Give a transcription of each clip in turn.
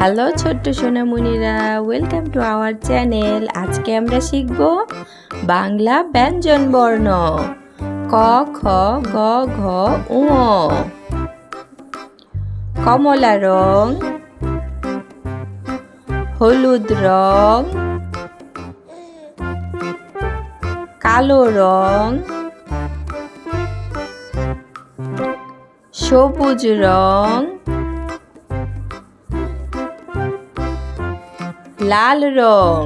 Hello ছোট্ট সোনামণিরা welcome to our channel আজকে আমরা শিখব বাংলা ব্যঞ্জন বর্ণ। ক, খ, গ, ঘ, উ কমলা রং, হলুদ রং, কালো রং, সবুজ রং লাল রং।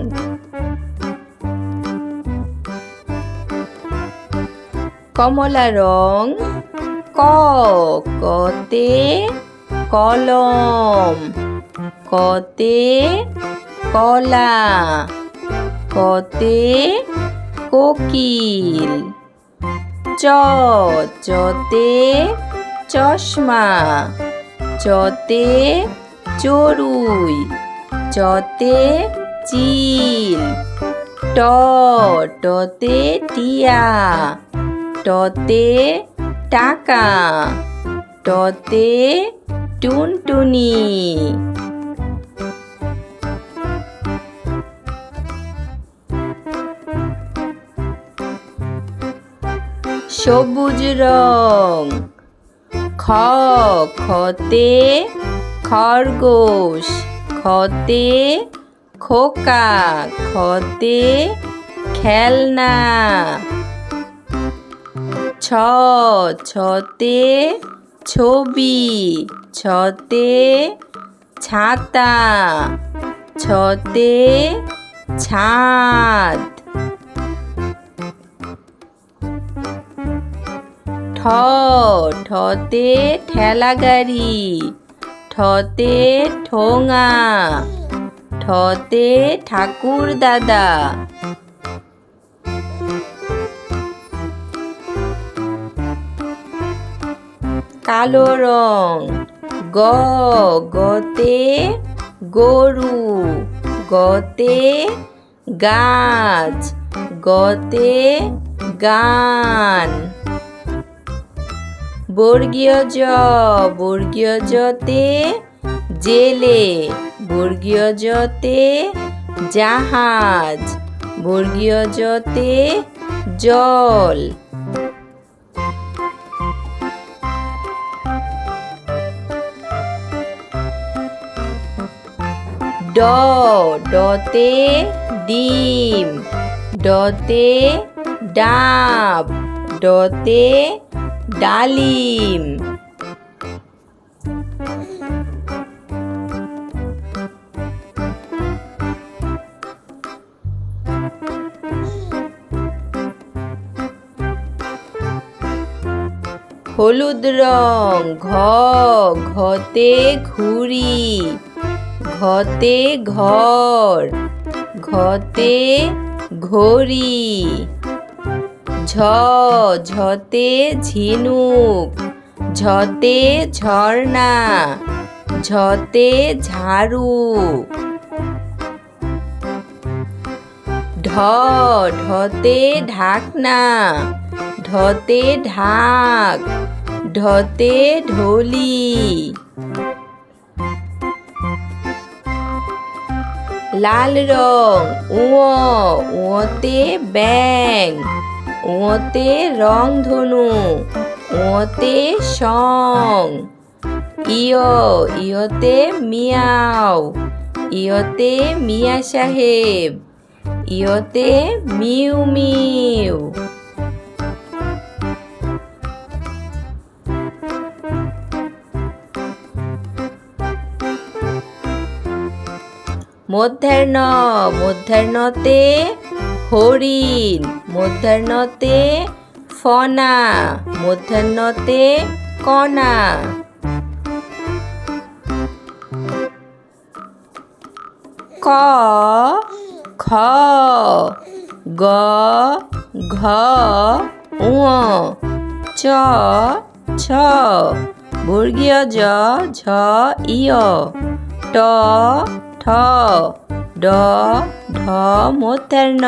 কমলা রং, ক, কতে কলম, কতে কলা, কতে কোকিল, চ, চতে চশমা, চতে চড়ুই। চতে চিল ট টতে টিয়া টতে টাকা টতে টুনটুনি। সবুজ রং খ খতে খরগোশ খতে খোকা, খতে খেলনা। ছ, ছতে ছবি, ছতে ছাতা, ছতে ছাদ। ঠ, ঠতে ঠেলা গাড়ি ঠতে ঠোঙা ঠতে ঠাকুর দাদা। কালো রং গ গতে গরু গতে গাছ গতে গান। বর্গীয় জ, বর্গীয় জতে জেলে, বর্গীয় জতে জাহাজ, বর্গীয় জতে জল। ড, ডতে ডিম, ডতে ডাব, ডতে ডালিম। হলুদ রং ঘ ঘতে ঘুড়ি ঘতে ঘর ঘতে ঘড়ি। ঝ ঝতে ঝিনুক, ঝতে ঝর্ণা, ঝতে ঝাড়ু। ঢ, ঢতে ঢাকনা, ঢতে ঢাক, ঢতে ঢোলি। লাল রং উঁ উঁতে ব্যাং উঁতে রং ধনু উঁতে সং। ইয়, ইয়তে মিয়াও, ইয়তে মিয়া সাহেব, ইয়তে মিউ মিউ। মধ্যাহ্ন, মধ্যাহ্নতে হরিণ। মধ্যাহ্নতে ফনা। মধ্যাহ্নতে কণা। ক, খ, গ, ঘ উ চ, ছ। বর্গীয় জ, ঝ ইয় ট, ঠ। ড ঢ মধ্যাহ্ন